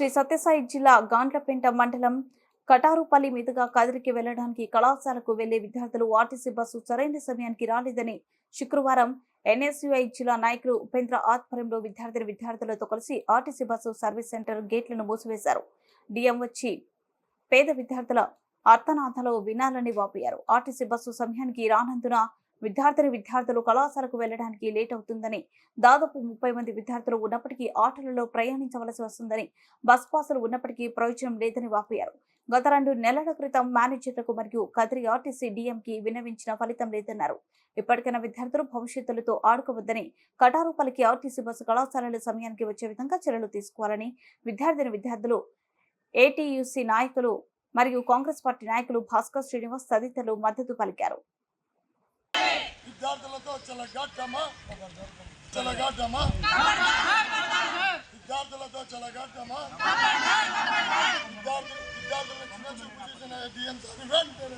శ్రీ సత్యసాయి జిల్లా గాండ్లపేంట మండలం కటారుపల్లి మీదుగా కదిరికి వెళ్ళడానికి కళాశాలకు వెళ్ళే విద్యార్థులు ఆర్టీసీ బస్సు సరైన సమయానికి రాలేదని శుక్రవారం ఎన్ఎస్యుఐ జిల్లా నాయకులు ఉపేంద్ర ఆధ్వర్యంలో విద్యార్థులు విద్యార్థులతో కలిసి ఆర్టీసీ బస్సు సర్వీస్ సెంటర్ గేట్లను మూసివేశారు. డిఎం వచ్చి పేద విద్యార్థుల అర్థనాథలో వినాలని వాపోయారు. ఆర్టీసీ బస్సు సమయానికి రానందున విద్యార్థిని విద్యార్థులు కళాశాలకు వెళ్ళడానికి లేట్ అవుతుందని దాదాపు ముప్పై మంది విద్యార్థులు ఉన్నప్పటికీ ఆటోలలో ప్రయాణించవలసి వస్తుందని బస్ పాసులు ఉన్నప్పటికీ ప్రయోజనం లేదని వాపోయారు. గత రెండు నెలల క్రితం మేనేజర్లకు మరియు కదిరి ఆర్టీసీ డిఎంకి విన్నవించిన ఫలితం లేదన్నారు. ఇప్పటికైనా విద్యార్థులు భవిష్యత్తులతో ఆడుకోవద్దని కటారుపల్లికి ఆర్టీసీ బస్సు కళాశాలల సమయానికి వచ్చే విధంగా చర్యలు తీసుకోవాలని విద్యార్థిని విద్యార్థులు ఏటీయూసీ నాయకులు మరియు కాంగ్రెస్ పార్టీ నాయకులు భాస్కర్ శ్రీనివాస్ తదితరులు మద్దతు పలికారు. విద్యార్థులతో చెలగాటమా? చెలగాటమా? విద్యార్థులతో చెలగాటమా? విద్యార్థులు విద్యార్థులను చిన్న చూపు చూసిన డిఎం సార్ని వెంటనే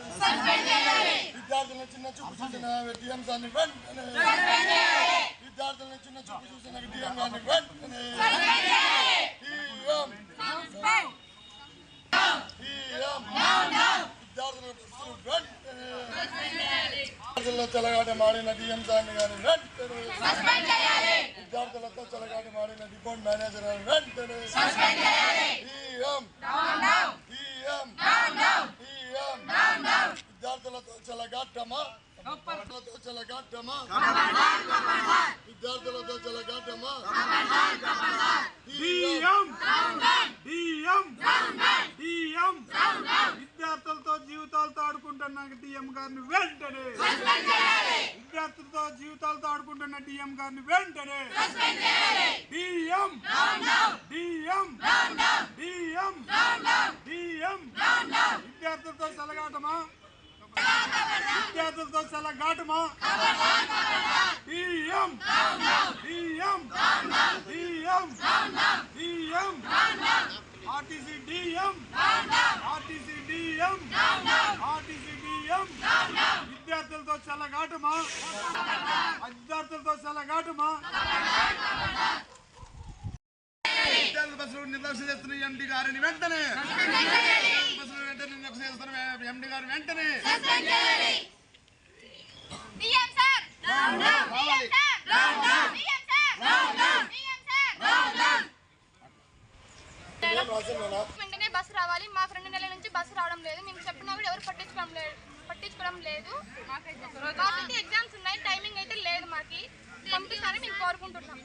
విద్యార్థులను చిన్న చూపు చూసిన డిఎం సార్ని వెంటనే విద్యార్థులను చిన్న చూపు చూసిన డిఎం గారిని వెంటనే డిఎం డిఎం విద్యార్థుల బస్సులు వెంటనే విద్యార్థులతో చెలగాట మాడిన డిఎం సార్ని గారిని వెంటనే. విద్యార్థులతో చెలగాట మాడిన డిపోర్ట్ మేనేజర్ గారిని వెంటనే. విద్యార్థులతో చెలగాటమా? విద్యార్థులతో చెలగాటమా? విద్యార్థులతో చెలగాటమా? విద్యార్థులతో జీవితాలతో ఆడుకుంటున్న డిఎం గారిని జీవితాలతో ఆడుకుంటున్న డిఎం గారిని వెంటనే డిఎం డిఎం డిఎం డిఎం విద్యార్థులతో సెలగాటమా? విద్యార్థులతో సెలగాటమా? DM DM DM DM RTC DM RTC DM RTC DM విద్యార్థులతో చల్లగాటమా విద్యార్థులతో చల్లగాటమా విద్యార్థుల బస్సులు నిర్లక్ష్యం చేస్తున్న ఎండి గారిని వెంటనే. విద్యార్థుల బస్సులు వెంటనే నిర్లక్ష్యం చేస్తున్న ఎండి గారిని వెంటనే డిఎం సార్ రావాలి డిఎం సార్ డిఎం సార్ వెంటనే బస్సు రావాలి మాకు రెండు నెలల నుంచి బస్సు రావడం లేదు మేము చెప్పినా కూడా ఎవరు పట్టించుకోవడం లేదు పట్టించుకోవడం లేదు. కాబట్టి ఎగ్జామ్స్ ఉన్నాయి టైమింగ్ అయితే లేదు మాకి. పంపిస్తారని మేము కోరుకుంటున్నాం.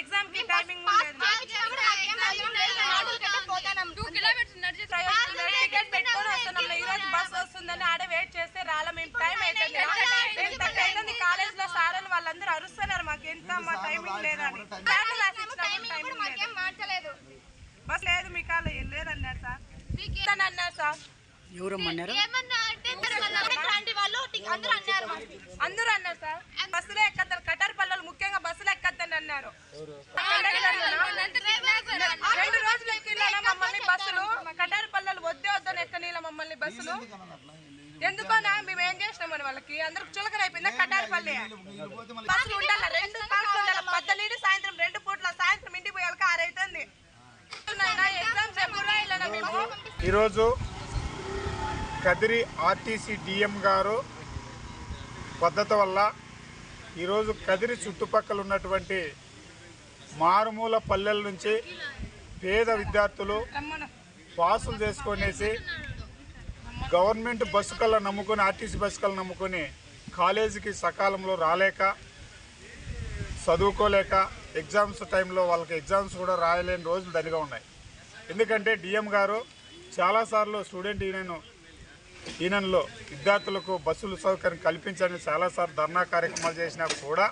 ఎగ్జామ్కి టైమింగ్ మాకేం అవసరం వస్తుందని ఆడ వెయిట్ చేస్తే రాల మేము టైం అవుతుంది కాలేజ్లో వాళ్ళందరూ అరుస్తున్నారు మాకు. ఎంత మా టైమింగ్ లేదని. లేదు. మాకేం బస్ లేదు మీ కాల లేదన్నారు సార్. వాళ్ళు అందరూ అన్నారు సార్. బస్సులో ఎక్కద్దారు కటార్ పల్లెలు ముఖ్యంగా బస్సులో ఎక్కద్దని అన్నారు. రెండు రోజులు ఎక్కినా మమ్మల్ని బస్సులు. కటారు పల్లెలు వద్దే వద్దని ఎక్కనీల మమ్మల్ని బస్సులు. ఎందుకనా మేము ఏం చేసినామని వాళ్ళకి? అందరికి చులకన అయిపోయిందా? కటారు పల్లె. బస్సులు ఉండాలి? రెండు బస్సులు ఉండాలి? సాయంత్రం ఈరోజు కదిరి ఆర్టీసీ డిఎం గారు పద్ధతి వల్ల ఈరోజు కదిరి చుట్టుపక్కల ఉన్నటువంటి మారుమూల పల్లెల నుంచి పేద విద్యార్థులు పాసులు చేసుకొనేసి గవర్నమెంట్ బస్సు కల్లా నమ్ముకొని ఆర్టీసీ బస్సు కల్లా నమ్ముకొని కాలేజీకి సకాలంలో రాలేక చదువుకోలేక ఎగ్జామ్స్ టైంలో వాళ్ళకి ఎగ్జామ్స్ కూడా రాయలేని రోజులు దండిగా ఉన్నాయి. ఎందుకంటే డిఎం గారు చాలాసార్లు స్టూడెంట్ యూనియన్ యూనియన్లో విద్యార్థులకు బస్సులు సౌకర్యం కల్పించని చాలాసార్లు ధర్నా కార్యక్రమాలు చేసినా కూడా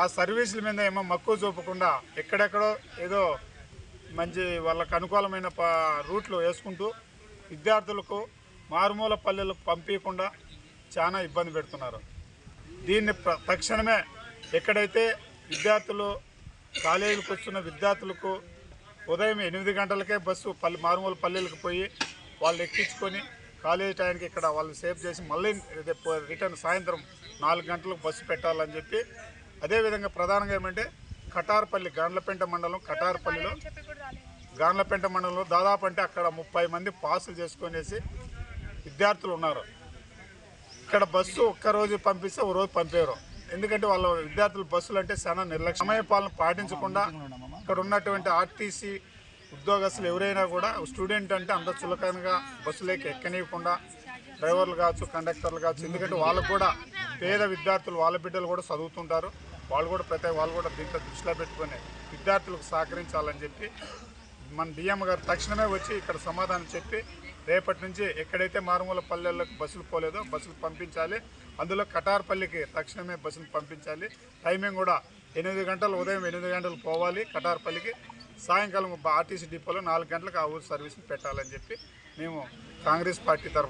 ఆ సర్వీసుల మీద ఏమో మక్కువ చూపకుండా ఎక్కడెక్కడో ఏదో మంచి వాళ్ళకు అనుకూలమైన రూట్లు వేసుకుంటూ విద్యార్థులకు మారుమూల పల్లెలకు పంపించకుండా చాలా ఇబ్బంది పెడుతున్నారు. దీన్ని ప్ర- తక్షణమే ఎక్కడైతే విద్యార్థులు కాలేజీలకు వస్తున్న విద్యార్థులకు ఉదయం ఎనిమిది గంటలకే బస్సు పల్లె మారుమూల పల్లెలకు పోయి వాళ్ళు ఎక్కించుకొని కాలేజీ టైంకి ఇక్కడ వాళ్ళు సేవ్ చేసి మళ్ళీ రేపు రిటర్న్ సాయంత్రం నాలుగు గంటలకు బస్సు పెట్టాలని చెప్పి. అదేవిధంగా ప్రధానంగా ఏమంటే కటార్పల్లి గాండ్లపేంట మండలం కటార్పల్లిలో గాండ్లపేంట మండలంలో దాదాపు అంటే అక్కడ ముప్పై మంది పాసులు చేసుకునేసి విద్యార్థులు ఉన్నారు. ఇక్కడ బస్సు ఒక్క రోజు పంపిస్తే ఒక రోజు పంపేరు ఎందుకంటే వాళ్ళ విద్యార్థులు బస్సులు అంటే చాలా నిర్లక్ష్యం. సమయపాలన పాటించకుండా ఇక్కడ ఉన్నటువంటి ఆర్టీసీ ఉద్యోగస్తులు ఎవరైనా కూడా స్టూడెంట్ అంటే అంత చులకనగా బస్సులోకి ఎక్కనీయకుండా డ్రైవర్లు కావచ్చు కండక్టర్లు కావచ్చు ఎందుకంటే వాళ్ళకు కూడా పేద విద్యార్థులు వాళ్ళ బిడ్డలు కూడా చదువుతుంటారు. వాళ్ళు కూడా ప్రతి వాళ్ళు కూడా దీంట్లో దృష్టిలో పెట్టుకొని విద్యార్థులకు సహకరించాలని చెప్పి మన డిఎం గారు తక్షణమే వచ్చి ఇక్కడ సమాధానం చెప్పి రేపటి నుంచి ఎక్కడైతే మారుమూల పల్లెలకు బస్సులు పోలేదో బస్సులు పంపించాలి. అందులో కటార్పల్లికి తక్షణమే బస్సులు పంపించాలి. టైమింగ్ కూడా ఎనిమిది గంటలు ఉదయం ఎనిమిది గంటలు పోవాలి కటార్పల్లికి. సాయంకాలం ఆర్టీసీ డిపోలో నాలుగు గంటలకు ఆ ఊరు సర్వీస్ పెట్టాలని చెప్పి మేము కాంగ్రెస్ పార్టీ తరఫు